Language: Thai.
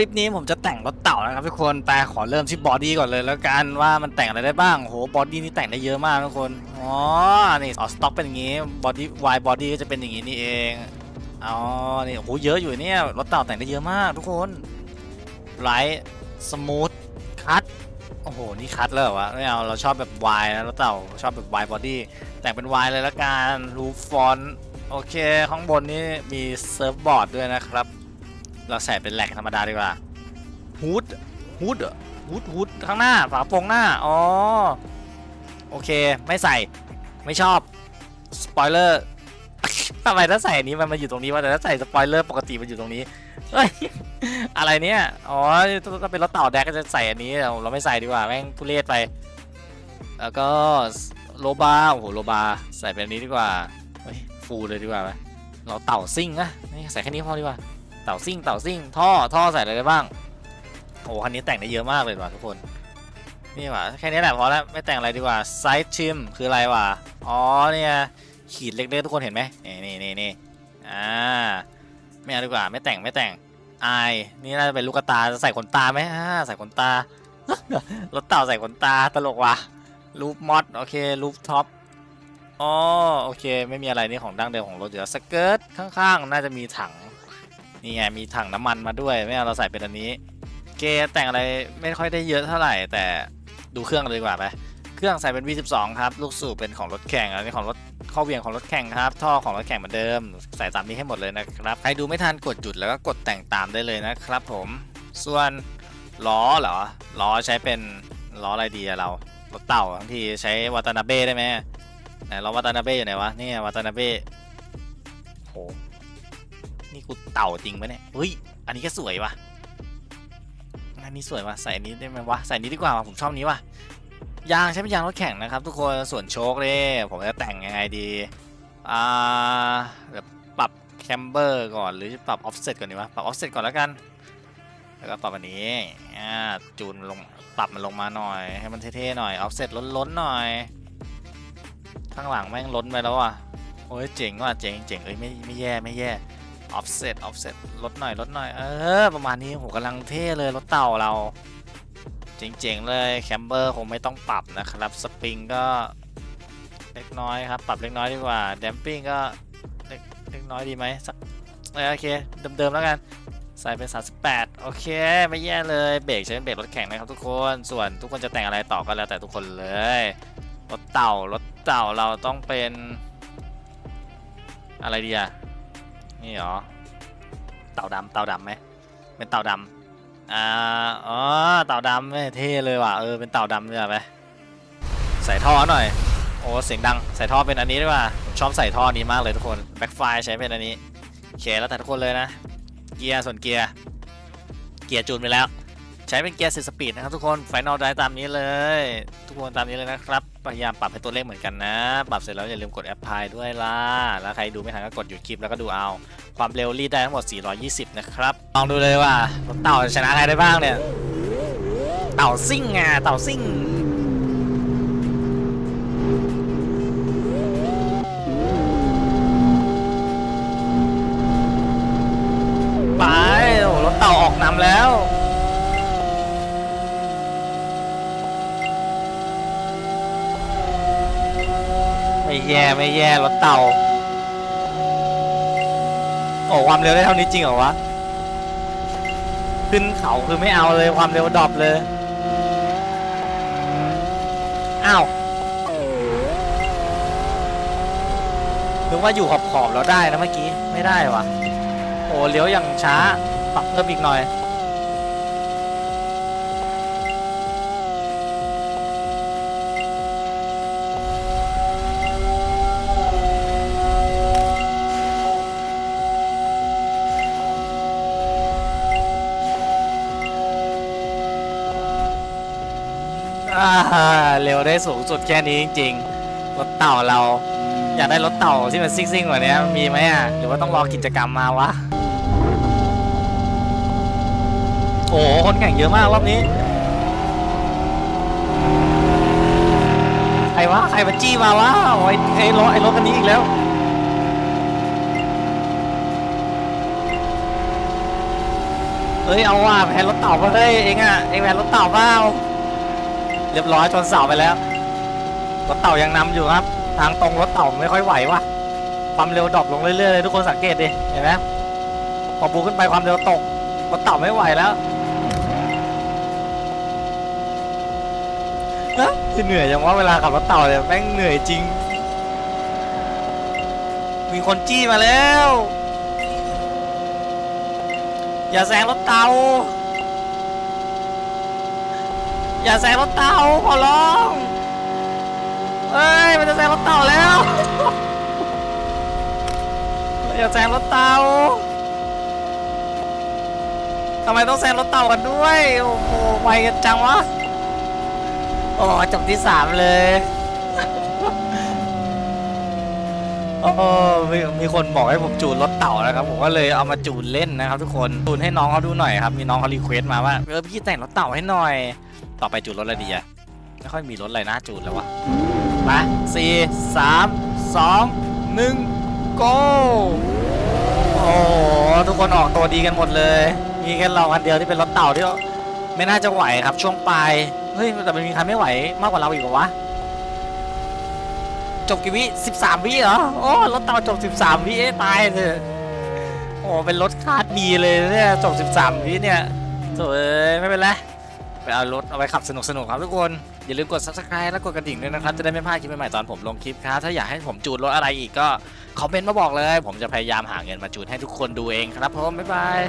ลิปนี้ผมจะแต่งรถเต่านะครับทุกคนแต่ขอเริ่มที่บอดี้ก่อนเลยแล้วกันว่ามันแต่งอะไรได้บ้างโหบอดี้นี่แต่งได้เยอะมากทุกคนอ๋อนี่ออสต็อกเป็นอย่างงี้บอดี้วายบอดี้ก็จะเป็นอย่างงี้นี่เองอ๋อนี่โหเยอะอยู่เนี่ยรถเต่าแต่งได้เยอะมากทุกคนไลท์สมูทคัทโอ้โหนี่คัทเลยเหรอวะไม่เอาเราชอบแบบวายนะรถเต่าชอบแบบวายบอดี้แต่งเป็นวายเลยละกันรูฟฟอนโอเคข้างบนนี้มีเซิร์ฟบอร์ดด้วยนะครับ เราใส่เป็นแหลกธรรมดาดีกว่าฮูดฮูดฮูดฮูดข้างหน้าฝาโปรงหน้า อ๋อ โอเค ไม่ใส่ไม่ชอบ สปอยเลอร์ทำไมถ้าใส่อันนี้มันมาอยู่ตรงนี้วะแต่ถ้าใส่สปอยเลอร์ปกติมันอยู่ตรงนี้เฮ้ยอะไรเนี่ย อ๋อถ้าเป็นรถเต่าแดกก็จะใส่อันนี้ เราไม่ใส่ดีกว่าแม่งทุเรศไป แล้วก็โลบาโอ้โหโลบาใส่เป็นนี้ดีกว่าเฮ้ยฟูเลยดีกว่าไหมเราเต่าซิ่งนะใส่แค่นี้พอดีกว่า เต่าซิ่งเต่าซิ่งท่อท่อใส่อะไรได้บ้างโอ้คันนี้แต่งได้เยอะมากเลยว่ะทุกคนนี่ว่ะแค่นี้แหละพอแล้วไม่แต่งอะไรดีกว่าไซส์ชิมคืออะไรวะอ๋อเนี่ยขีดเล็กๆทุกคนเห็นไหมนี่นี่นี่นี่อ่าไม่เอาดีกว่าไม่แต่งไม่แต่งอายนี่น่าจะเป็นลูกตาจะใส่ขนตาไหมอ่าใส่ขนตารถเต่าใส่ขนตาตลกว่ะรูปมอดโอเครูปท็อปอ๋อโอเค ไม่มีอะไรนี่ของดั้งเดิมของรถเดี๋ยวสเกิร์ตข้างๆ น่าจะมีถัง นี่ไงมีถังน้ำมันมาด้วย ไม่เอาเราใส่เป็นอันนี้ เกแต่งอะไรไม่ค่อยได้เยอะเท่าไหร่ แต่ดูเครื่องเลยดีกว่าไปเครื่องใส่เป็น V12 ครับ ลูกสูบเป็นของรถแข่งอันนี้ของรถข้อเหวียงของรถแข่งครับ ท่อของรถแข่งเหมือนเดิม ใส่ตามนี้ให้หมดเลยนะครับ ใครดูไม่ทันกดหยุดแล้วก็กดแต่งตามได้เลยนะครับ ผม ส่วนล้อเหรอ ล้อใช้เป็นล้ออะไรดีอะเรา รถเต่าทั้งทีใช้วาตานาเบ้ได้ไหมไหนล้อวาตานาเบ้อยู่ไหนวะ นี่วาตานาเบ้โห กูเต่าจริงปะเนี่ยเฮ้ย อันนี้ก็สวยว่ะอันนี้สวยว่ะใส่อันนี้ได้ไหมวะใส่อันนี้ดีกว่าผมชอบนี้ว่ะยางใช้เป็นยางรถแข่งนะครับ ทุกคนส่วนโชคเนี่ยผมจะแต่งยังไงดีอ่าเดี๋ยวปรับแคมเบอร์ก่อนหรือจะปรับออฟเซตก่อนดีวะปรับออฟเซตก่อนแล้วกัน แล้วก็ปรับอันนี้อ่าจูนลงปรับมันลงมาหน่อย ให้มันเท่ๆหน่อยออฟเซตล้นๆหน่อย ข้างหลังแม่งล้นไปแล้วอะโอ้ยเจ๋งว่ะเจ๋งเจ๋งเอ้ยไม่ไม่แย่ไม่แย่ offset offset ลดหน่อยลดหน่อย เออ ประมาณนี้โหกำลังเท่เลยรถเต่าเรา เจ๋งๆเลยแคมเบอร์คงไม่ต้องปรับนะครับสปริงก็เล็กน้อยครับ ปรับเล็กน้อยดีกว่าแดมปิ้งก็เล็กเล็กน้อยดีไหมสักเออโอเคเดิมๆแล้วกันใส่เป็น 38 โอเคไม่แย่เลยเบรกใช้เป็นเบรกรถแข่งนะครับทุกคนส่วนทุกคนจะแต่งอะไรต่อก็แล้วแต่ทุกคนเลยรถเต่ารถเต่าเราต้องเป็นอะไรดีอะ นี่เหรอ เต่าดำเต่าดำไหมเป็นเต่าดำอ่าอ๋อเต่าดำไม่เท่เลยว่ะเออเป็นเต่าดำเนี่ยไปใส่ท่อหน่อยโอ้เสียงดังใส่ท่อเป็นอันนี้ด้วยว่ะผมชอบใส่ท่อนี้มากเลยทุกคนแบ็คไฟใช้เป็นอันนี้โอเคแล้วแต่ทุกคนเลยนะ เกียร์ส่วนเกียร์เกียร์จูนไปแล้ว ช้เป็นเกียร์สิสปีดนะครับทุกคนไฟนอลได้ตามนี้เลย ทุกคนตามนี้เลยนะครับ พยายามปรับให้ตัวเลขเหมือนกันนะ ปรับเสร็จแล้วอย่าลืมกดแอปพลายด้วยล่ะ แล้วใครดูไม่ทันก็กดหยุดคลิปแล้วก็ดูเอา ความเร็วรีดได้ทั้งหมด 420 นะครับ ลองดูเลยว่ารถเต่าจะชนะใครได้บ้างเนี่ย เต่าซิ่งอะเต่าซิ่งไปโอ้รถเต่าออกนำแล้ว ไม่แย่ไม่แย่รถเต่าโอ้ความเร็วได้เท่านี้จริงเหรอวะ ขึ้นเขาคือไม่เอาเลยความเร็วดรอปเลย อ้าวนึกว่าอยู่ขอบขอบๆแล้วได้นะเมื่อกี้ ไม่ได้วะโอ้เลี้ยวอย่างช้า ปรับเพิ่มอีกหน่อย เร็วได้สูงสุดแค่นี้จริงๆ รถเต่าเรา อยากได้รถเต่าที่มันซิ่งๆกว่านี้มีไหมอะ หรือว่าต้องรอกิจกรรมมาวะ โอ้โหคนแข่งเยอะมากรอบนี้ ใครวะ ใครมาจี้มาวะโอ้ยไอ้รถไอ้รถคันนี้อีกแล้วเอ้ยเอาว่ะแพ้รถเต่ามาเฮ้ยเองอะเองแพ้รถเต่าเปล่า เรียบร้อยชนเสาไปแล้วรถเต่ายังนำอยู่ครับ ทางตรงรถเต่าไม่ค่อยไหวว่ะความเร็วดรอปลงเรื่อยๆเลยทุกคนสังเกตดิเห็นไหมพอบูขึ้นไปความเร็วตกรถเต่าไม่ไหวแล้วนะเหนื่อยจังว่าเวลาขับรถเต่าเนี่ยแม่งเหนื่อยจริง มีคนจี้มาแล้ว อย่าแซงรถเต่า อย่าแซงรถเต่าขอร้องเอ้ยมันจะแซงรถเต่าแล้วอย่าแซงรถเต่าทำไมต้องแซงรถเต่ากันด้วย โอ้โหไวกันจังวะโอ้จบที่สามเลย โอ้มีมีคนบอกให้ผมจูนรถเต่านะครับ ผมก็เลยเอามาจูนเล่นนะครับ ทุกคน จูนให้น้องเขาดูหน่อยครับ มีน้องเขารีเควสต์มาว่า เออพี่แต่งรถเต่าให้หน่อย ต่อไปจูนรถอะไรดีอะไม่ค่อยมีรถอะไรน่าจูนแล้ววะมาสี่สามสองหนึ่ง go โอ้โหทุกคนออกตัวดีกันหมดเลย มีแค่เราคันเดียวที่เป็นรถเต่าที่ไม่น่าจะไหวครับช่วงปลาย เฮ้ย แต่มันมีใครไม่ไหวมากกว่าเราอีกเหรอวะ จบกี่วิ13วิเหรอ โอ้รถเต่าจบ13วิเอ้ตายเลยโอ้เป็นรถคาดบีเลยเนี่ยจบ13วิเนี่ยโถ่เอ้ยไม่เป็นไร ไปเอารถเอาไปขับสนุกสนุกๆครับทุกคน อย่าลืมกด subscribe และกดกระดิ่งด้วยนะครับ จะได้ไม่พลาดคลิปใหม่ๆตอนผมลงคลิปครับ ถ้าอยากให้ผมจูนรถอะไรอีกก็คอมเมนต์มาบอกเลย ผมจะพยายามหาเงินมาจูนให้ทุกคนดูเองครับผมบ๊ายบาย